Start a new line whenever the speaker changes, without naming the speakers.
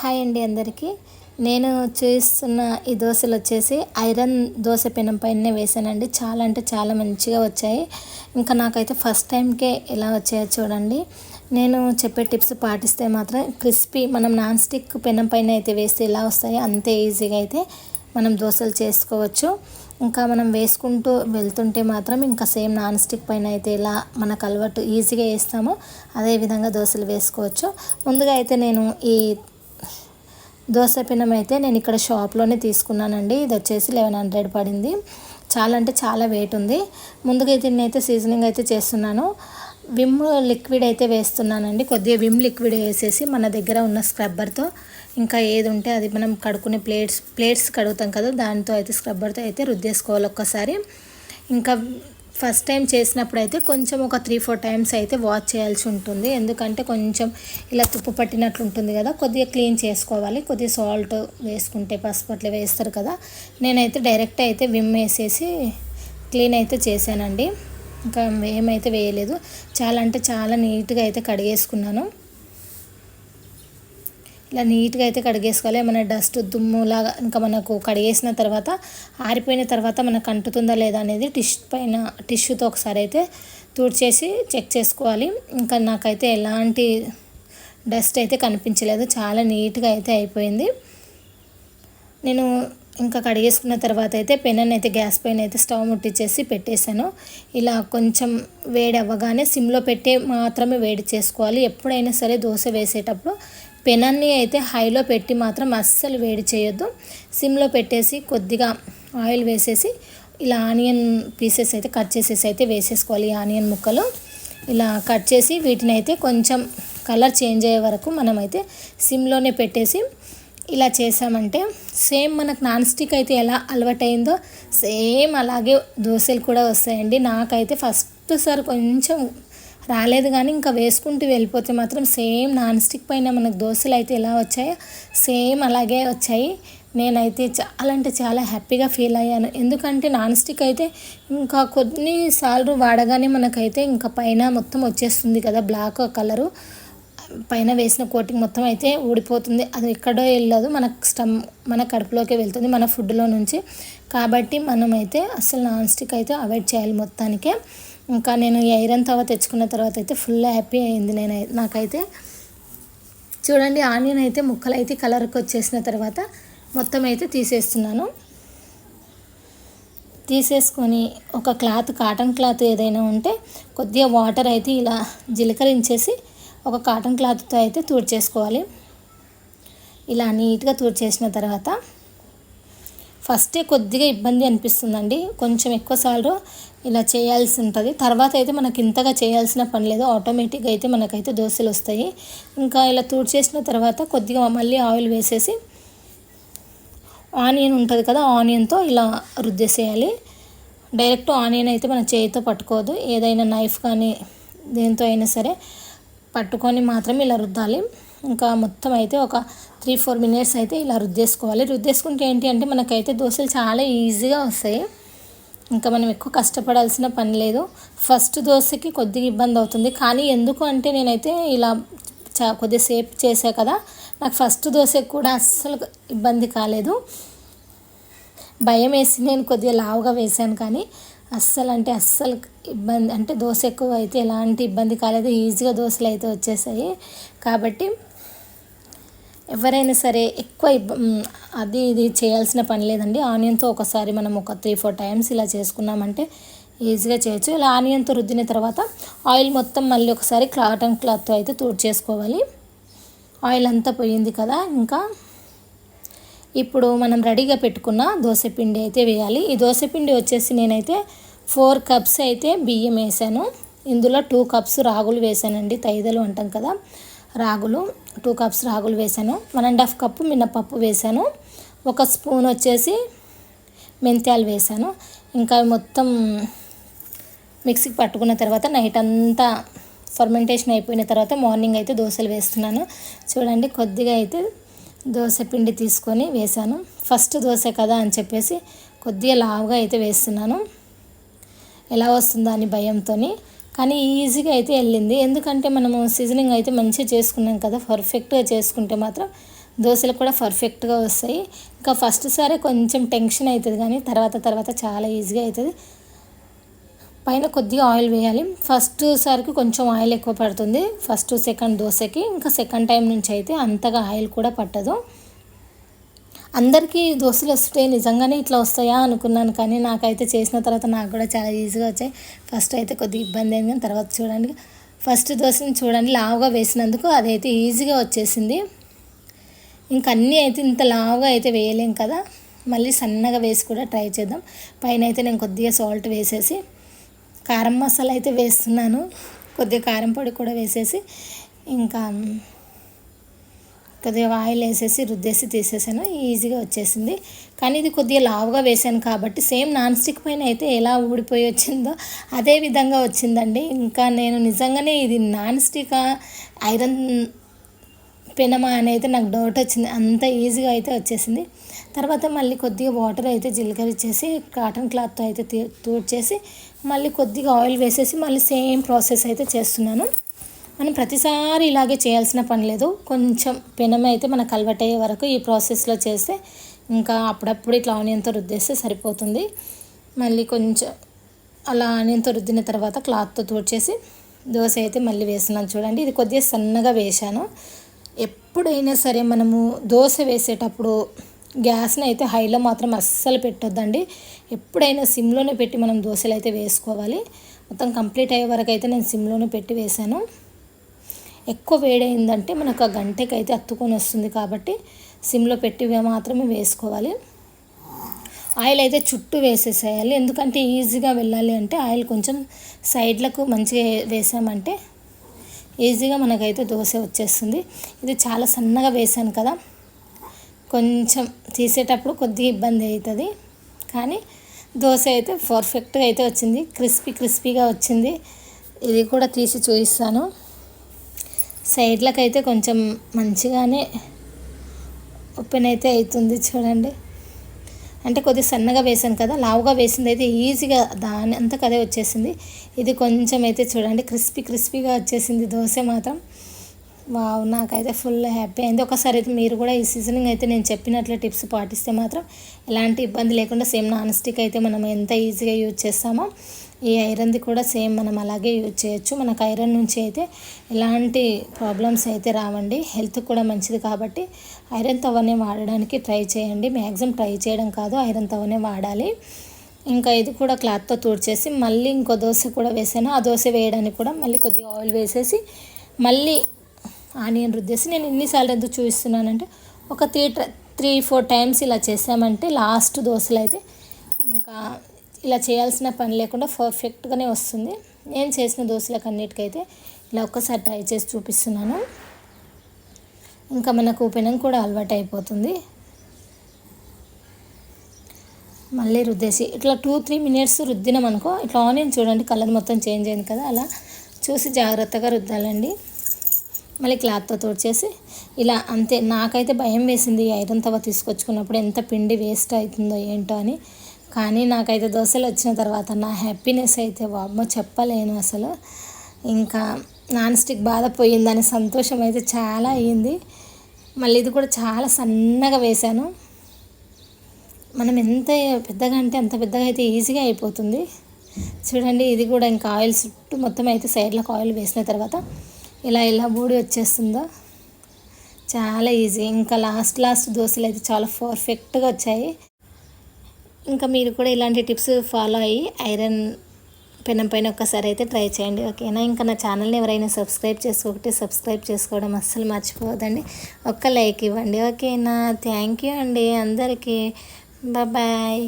Hi అండి అందరికీ. నేను చూస్తున్న ఈ దోశలు వచ్చేసి ఐరన్ దోశ పెనం పైన వేసానండి. చాలా అంటే చాలా మంచిగా వచ్చాయి. ఇంకా నాకైతే ఫస్ట్ టైంకే ఎలా వచ్చాయో చూడండి. నేను చెప్పే టిప్స్ పాటిస్తే మాత్రం క్రిస్పీ మనం నాన్ స్టిక్ పెనం పైన అయితే వేస్తే ఎలా వస్తాయో అంతే ఈజీగా అయితే మనం దోశలు చేసుకోవచ్చు. ఇంకా మనం వేసుకుంటూ వెళ్తుంటే మాత్రం ఇంకా సేమ్ నాన్ స్టిక్ పైన అయితే ఇలా మనకు అలవాటు ఈజీగా వేస్తామో అదే విధంగా దోశలు వేసుకోవచ్చు. ముందుగా అయితే నేను ఈ దోశ పిన్నం అయితే నేను ఇక్కడ షాప్లోనే తీసుకున్నానండి. ఇది వచ్చేసి లెవెన్ హండ్రెడ్ పడింది. చాలా అంటే చాలా వెయిట్ ఉంది. ముందుగా అయితే సీజనింగ్ అయితే చేస్తున్నాను. విమ్ లిక్విడ్ అయితే వేస్తున్నానండి. కొద్దిగా విమ్ లిక్విడ్ వేసేసి మన దగ్గర ఉన్న స్క్రబ్బర్తో ఇంకా ఏది ఉంటే అది మనం కడుక్కునే ప్లేట్స్ ప్లేట్స్ కడుగుతాం కదా దానితో అయితే స్క్రబ్బర్తో అయితే రుద్దేసుకోవాలి ఒక్కసారి. ఇంకా ఫస్ట్ టైం చేసినప్పుడు అయితే కొంచెం ఒక త్రీ ఫోర్ టైమ్స్ అయితే వాష్ చేయాల్సి ఉంటుంది. ఎందుకంటే కొంచెం ఇలా తుప్పు పట్టినట్లు ఉంటుంది కదా కొద్దిగా క్లీన్ చేసుకోవాలి. కొద్దిగా సాల్ట్ వేసుకుంటే పసుపు అట్లా వేస్తారు కదా. నేనైతే డైరెక్ట్ అయితే విమ్ వేసేసి క్లీన్ అయితే చేశానండి. ఇంకా ఏమైతే వేయలేదు. చాలా అంటే చాలా నీట్గా అయితే కడిగేసుకున్నాను. ఇలా నీట్గా అయితే కడిగేసుకోవాలి. ఏమైనా డస్ట్ దుమ్ములాగా ఇంకా మనకు కడిగేసిన తర్వాత ఆరిపోయిన తర్వాత మనకు అంటుతుందా లేదా అనేది టిష్ పైన టిష్యూతో ఒకసారి అయితే తుడిచేసి చెక్ చేసుకోవాలి. ఇంకా నాకైతే ఎలాంటి డస్ట్ అయితే కనిపించలేదు. చాలా నీట్గా అయితే అయిపోయింది. నేను ఇంకా కడిగేసుకున్న తర్వాత అయితే పెనన్ అయితే గ్యాస్ పైన అయితే స్టవ్ ముట్టించేసి పెట్టేశాను. ఇలా కొంచెం వేడి అవ్వగానే సిమ్లో పెట్టే మాత్రమే వేడి చేసుకోవాలి. ఎప్పుడైనా సరే దోశ వేసేటప్పుడు పెనాన్ని అయితే హైలో పెట్టి మాత్రం అస్సలు వేడి చేయొద్దు. సిమ్లో పెట్టేసి కొద్దిగా ఆయిల్ వేసేసి ఇలా ఆనియన్ పీసెస్ అయితే కట్ చేసేసి అయితే వేసేసుకోవాలి ఆనియన్ ముక్కలు. ఇలా కట్ చేసి వీటిని అయితే కొంచెం కలర్ చేంజ్ అయ్యే వరకు మనమైతే సిమ్లోనే పెట్టేసి ఇలా చేసామంటే సేమ్ మనకు నాన్ స్టిక్ అయితే ఎలా అలవాటైందో సేమ్ అలాగే దోశలు కూడా వస్తాయండి. నాకైతే ఫస్ట్ సార్ కొంచెం రాలేదు కానీ ఇంకా వేసుకుంటూ వెళ్ళిపోతే మాత్రం సేమ్ నాన్ స్టిక్ పైన మనకు దోశలు అయితే ఎలా వచ్చాయో సేమ్ అలాగే వచ్చాయి. నేనైతే చాలా అంటే చాలా హ్యాపీగా ఫీల్ అయ్యాను. ఎందుకంటే నాన్ స్టిక్ అయితే ఇంకా కొన్నిసార్లు వాడగానే మనకైతే ఇంకా పైన మొత్తం వచ్చేస్తుంది కదా బ్లాక్ కలరు. పైన వేసిన కోటింగ్ మొత్తం అయితే ఊడిపోతుంది. అది ఎక్కడో వెళ్ళదు. మన స్టమ్ మన కడుపులోకి వెళ్తుంది. మన ఫుడ్లో నుంచి. కాబట్టి మనమైతే అసలు నాన్ స్టిక్ అయితే అవాయిడ్ చేయాలి మొత్తానికే. ఇంకా నేను ఈ ఐరన్ తవ తెచ్చుకున్న తర్వాత అయితే ఫుల్ హ్యాపీ అయింది నేను నాకైతే. చూడండి ఆనియన్ అయితే ముక్కలు అయితే కలర్కి వచ్చేసిన తర్వాత మొత్తం అయితే తీసేస్తున్నాను. తీసేసుకొని ఒక క్లాత్ కాటన్ క్లాత్ ఏదైనా ఉంటే కొద్దిగా వాటర్ అయితే ఇలా జీలకరించేసి ఒక కాటన్ క్లాత్తో అయితే తుడిచేసుకోవాలి. ఇలా నీట్గా తుడిచేసిన తర్వాత ఫస్టే కొద్దిగా ఇబ్బంది అనిపిస్తుందండి. కొంచెం ఎక్కువ సార్లు ఇలా చేయాల్సి ఉంటుంది. తర్వాత అయితే మనకి ఇంతగా చేయాల్సిన పని లేదు. ఆటోమేటిక్గా అయితే మనకైతే దోశలు వస్తాయి. ఇంకా ఇలా చేసిన తర్వాత కొద్దిగా మళ్ళీ ఆయిల్ వేసేసి ఆనియన్ ఉంటుంది కదా ఆనియన్తో ఇలా రుద్దేసేయాలి. డైరెక్ట్ ఆనియన్ అయితే మన చేయితో పట్టుకోదు ఏదైనా నైఫ్ కానీ దేంతో అయినా సరే పట్టుకొని మాత్రమే ఇలా రుద్దాలి. ఇంకా మొత్తం అయితే ఒక త్రీ ఫోర్ మినిట్స్ అయితే ఇలా రుద్దేసుకోవాలి. రుద్దేసుకుంటే ఏంటి అంటే మనకైతే దోశలు చాలా ఈజీగా వస్తాయి. ఇంకా మనం ఎక్కువ కష్టపడాల్సిన పని లేదు. ఫస్ట్ దోశకి కొద్దిగా ఇబ్బంది అవుతుంది. కానీ ఎందుకు అంటే నేనైతే ఇలా చా కొద్దిసేపు చేసా కదా నాకు ఫస్ట్ దోశకి కూడా అస్సలు ఇబ్బంది కాలేదు. భయం వేసి నేను కొద్దిగా లావుగా వేశాను కానీ అస్సలు అంటే అస్సలు ఇబ్బంది అంటే దోశ ఎక్కువ అయితే ఎలాంటి ఇబ్బంది కాలేదు ఈజీగా దోశలు అయితే వచ్చేసాయి. కాబట్టి ఎవరైనా సరే ఎక్కువ అది ఇది చేయాల్సిన పని లేదండి. ఆనియన్తో ఒకసారి మనం ఒక త్రీ ఫోర్ టైమ్స్ ఇలా చేసుకున్నామంటే ఈజీగా చేయొచ్చు. ఇలా ఆనియన్తో రుద్దిన తర్వాత ఆయిల్ మొత్తం మళ్ళీ ఒకసారి కాటన్ క్లాత్తో అయితే చేసుకోవాలి ఆయిల్ అంతా పోయింది కదా ఇంకా ఇప్పుడు మనం రెడీగా పెట్టుకున్న దోశపిండి అయితే వేయాలి. ఈ దోశపిండి వచ్చేసి నేనైతే ఫోర్ కప్స్ అయితే బియ్యం వేసాను. ఇందులో టూ కప్స్ రాగులు వేసానండి. తైదలు అంటాం కదా రాగులు. టూ కప్స్ రాగులు వేసాను. వన్ అండ్ హాఫ్ కప్పు మినపప్పు వేసాను. ఒక స్పూన్ వచ్చేసి మెంత్యాలు వేసాను. ఇంకా మొత్తం మిక్సీకి పట్టుకున్న తర్వాత నైట్ అంతా ఫర్మెంటేషన్ అయిపోయిన తర్వాత మార్నింగ్ అయితే దోశలు వేస్తున్నాను. చూడండి కొద్దిగా అయితే దోశ పిండి తీసుకొని వేసాను ఫస్ట్ దోశ కదా అని చెప్పేసి కొద్దిగా లావుగా అయితే వేస్తున్నాను. ఎలా వస్తుందా అని భయంతో కానీ ఈజీగా అయితే వెళ్ళింది. ఎందుకంటే మనము సీజనింగ్ అయితే మంచిగా చేసుకున్నాం కదా. పర్ఫెక్ట్గా చేసుకుంటే మాత్రం దోశలు కూడా పర్ఫెక్ట్గా వస్తాయి. ఇంకా ఫస్ట్ సారే కొంచెం టెన్షన్ అవుతుంది కానీ తర్వాత తర్వాత చాలా ఈజీగా అవుతుంది. పైన కొద్దిగా ఆయిల్ వేయాలి. ఫస్ట్ సారికి కొంచెం ఆయిల్ ఎక్కువ పడుతుంది. ఫస్ట్ సెకండ్ దోశకి. ఇంకా సెకండ్ టైం నుంచి అయితే అంతగా ఆయిల్ కూడా పట్టదు. అందరికీ దోశలు వస్తే నిజంగానే ఇట్లా వస్తాయా అనుకున్నాను కానీ నాకైతే చేసిన తర్వాత నాకు కూడా చాలా ఈజీగా వచ్చాయి. ఫస్ట్ అయితే కొద్దిగా ఇబ్బంది అయింది కానీ తర్వాత చూడండి. ఫస్ట్ దోశని చూడండి. లావుగా వేసినందుకు అదైతే ఈజీగా వచ్చేసింది. ఇంకా అన్నీ అయితే ఇంత లావుగా అయితే వేయలేం కదా. మళ్ళీ సన్నగా వేసి కూడా ట్రై చేద్దాం. పైన అయితే నేను కొద్దిగా సాల్ట్ వేసేసి కారం మసాలా అయితే వేస్తున్నాను. కొద్దిగా కారం పొడి కూడా వేసేసి ఇంకా కొద్దిగా ఆయిల్ వేసేసి రుద్దేసి తీసేసాను. ఈజీగా వచ్చేసింది. కానీ ఇది కొద్దిగా లావుగా వేసాను కాబట్టి సేమ్ నాన్ స్టిక్ పైన అయితే ఎలా ఊడిపోయి వచ్చిందో అదే విధంగా వచ్చిందండి. ఇంకా నేను నిజంగానే ఇది నాన్ స్టిక్ ఐరన్ పెనమా అని అయితే నాకు డౌట్ వచ్చింది. అంత ఈజీగా అయితే వచ్చేసింది. తర్వాత మళ్ళీ కొద్దిగా వాటర్ అయితే జీలకర్ర ఇచ్చేసి కాటన్ క్లాత్తో అయితే తూడ్చేసి మళ్ళీ కొద్దిగా ఆయిల్ వేసేసి మళ్ళీ సేమ్ ప్రాసెస్ అయితే చేస్తున్నాను. మనం ప్రతిసారి ఇలాగే చేయాల్సిన పని లేదు. కొంచెం పెనం అయితే మనకు అలవాటయ్యే వరకు ఈ ప్రాసెస్లో చేస్తే ఇంకా అప్పుడప్పుడు ఇట్లా ఆనియన్తో రుద్దేస్తే సరిపోతుంది. మళ్ళీ కొంచెం అలా ఆనియన్తో రుద్దిన తర్వాత క్లాత్తో తోడ్చేసి దోశ అయితే మళ్ళీ వేస్తున్నాను చూడండి. ఇది కొద్దిగా సన్నగా వేశాను. ఎప్పుడైనా సరే మనము దోశ వేసేటప్పుడు గ్యాస్ని అయితే హైలో మాత్రం అస్సలు పెట్టొద్దండి. ఎప్పుడైనా సిమ్లోనే పెట్టి మనం దోశలు అయితే వేసుకోవాలి. మొత్తం కంప్లీట్ అయ్యే వరకు అయితే నేను సిమ్లోనే పెట్టి వేశాను. ఎక్కువ వేడైందంటే మనకు ఆ గంటకి అయితే అత్తుకొని వస్తుంది కాబట్టి సిమ్లో పెట్టి మాత్రమే వేసుకోవాలి. ఆయిల్ అయితే చుట్టూ వేసేసేయాలి. ఎందుకంటే ఈజీగా వెళ్ళాలి అంటే ఆయిల్ కొంచెం సైడ్లకు మంచిగా వేసామంటే ఈజీగా మనకైతే దోశ వచ్చేస్తుంది. ఇది చాలా సన్నగా వేసాను కదా. కొంచెం తీసేటప్పుడు కొద్దిగా ఇబ్బంది అవుతుంది. కానీ దోశ అయితే పర్ఫెక్ట్గా అయితే వచ్చింది. క్రిస్పీ క్రిస్పీగా వచ్చింది. ఇది కూడా తీసి చూపిస్తాను. సైడ్లకైతే కొంచెం మంచిగానే ఓపెన్ అయితే అవుతుంది చూడండి. అంటే కొద్దిగా సన్నగా వేసాను కదా లావుగా వేసింది అయితే ఈజీగా దాని అంతకు అదే వచ్చేసింది. ఇది కొంచెం అయితే చూడండి క్రిస్పీ క్రిస్పీగా వచ్చేసింది దోశ మాత్రం. వావ్ నాకైతే ఫుల్ హ్యాపీ అయింది ఒకసారి అయితే మీరు కూడా ఈ సీజనింగ్ అయితే నేను చెప్పినట్లు టిప్స్ పాటిస్తే మాత్రం ఎలాంటి ఇబ్బంది లేకుండా సేమ్ నాన్ స్టిక్ అయితే మనం ఎంత ఈజీగా యూజ్ చేస్తామో ఈ ఐరన్ది కూడా సేమ్ మనం అలాగే యూజ్ చేయొచ్చు. మనకు ఐరన్ నుంచి అయితే ఎలాంటి ప్రాబ్లమ్స్ అయితే రావండి. హెల్త్ కూడా మంచిది కాబట్టి ఐరన్ తవనే వాడడానికి ట్రై చేయండి. మ్యాక్సిమం ట్రై చేయడం కాదు ఐరన్ తవనే వాడాలి. ఇంకా ఇది కూడా క్లాత్తో తూడ్చేసి మళ్ళీ ఇంకో దోశ కూడా వేసాను. ఆ దోశ వేయడానికి కూడా మళ్ళీ కొద్దిగా ఆయిల్ వేసేసి మళ్ళీ ఆనియన్ రుద్దేసి నేను ఎన్నిసార్లు ఎందుకు చూపిస్తున్నానంటే ఒక త్రీ త్రీ ఫోర్ టైమ్స్ ఇలా చేసామంటే లాస్ట్ దోశలు అయితే ఇంకా ఇలా చేయాల్సిన పని లేకుండా పర్ఫెక్ట్గానే వస్తుంది. నేను చేసిన దోశలకు అన్నిటికైతే ఇలా ఒక్కసారి ట్రై చేసి చూపిస్తున్నాను. ఇంకా మనకు పెనం కూడా అలవాటు అయిపోతుంది మళ్ళీ రుద్దేసి ఇట్లా టూ త్రీ మినిట్స్ రుద్దినాం అనుకో ఇట్లా ఆనియన్ చూడండి కలర్ మొత్తం చేంజ్ అయింది కదా అలా చూసి జాగ్రత్తగా రుద్దాలండి. మళ్ళీ క్లాత్తో తోడ్చేసి ఇలా అంతే. నాకైతే భయం వేసింది ఐరన్ తవ తీసుకొచ్చుకున్నప్పుడు ఎంత పిండి వేస్ట్ అవుతుందో ఏంటో అని. కానీ నాకైతే దోశలు వచ్చిన తర్వాత నా హ్యాపీనెస్ అయితే వామ్మో చెప్పలేను అసలు. ఇంకా నాన్ స్టిక్ బాధ పోయిందని సంతోషం అయితే చాలా అయ్యింది. మళ్ళీ ఇది కూడా చాలా సన్నగా వేశాను. మనం ఎంత పెద్దగా అంటే అంత పెద్దగా అయితే ఈజీగా అయిపోతుంది. చూడండి ఇది కూడా ఇంకా ఆయిల్ చుట్టూ మొత్తం అయితే సైడ్లకు ఆయిల్ వేసిన తర్వాత ఇలా ఇలా బూడి వచ్చేస్తుందో చాలా ఈజీ. ఇంకా లాస్ట్ లాస్ట్ దోశలు అయితే చాలా పర్ఫెక్ట్గా వచ్చాయి. ఇంకా మీరు కూడా ఇలాంటి టిప్స్ ఫాలో అయ్యి ఐరన్ పెనం పైన ఒక్కసారి అయితే ట్రై చేయండి ఓకేనా? ఇంకా నా ఛానల్ని ఎవరైనా సబ్స్క్రైబ్ చేసుకోకటి సబ్స్క్రైబ్ చేసుకోవడం అస్సలు మర్చిపోవద్దండి. ఒక్క లైక్ ఇవ్వండి ఓకేనా? థ్యాంక్ యూ అండి అందరికీ. బాయ్.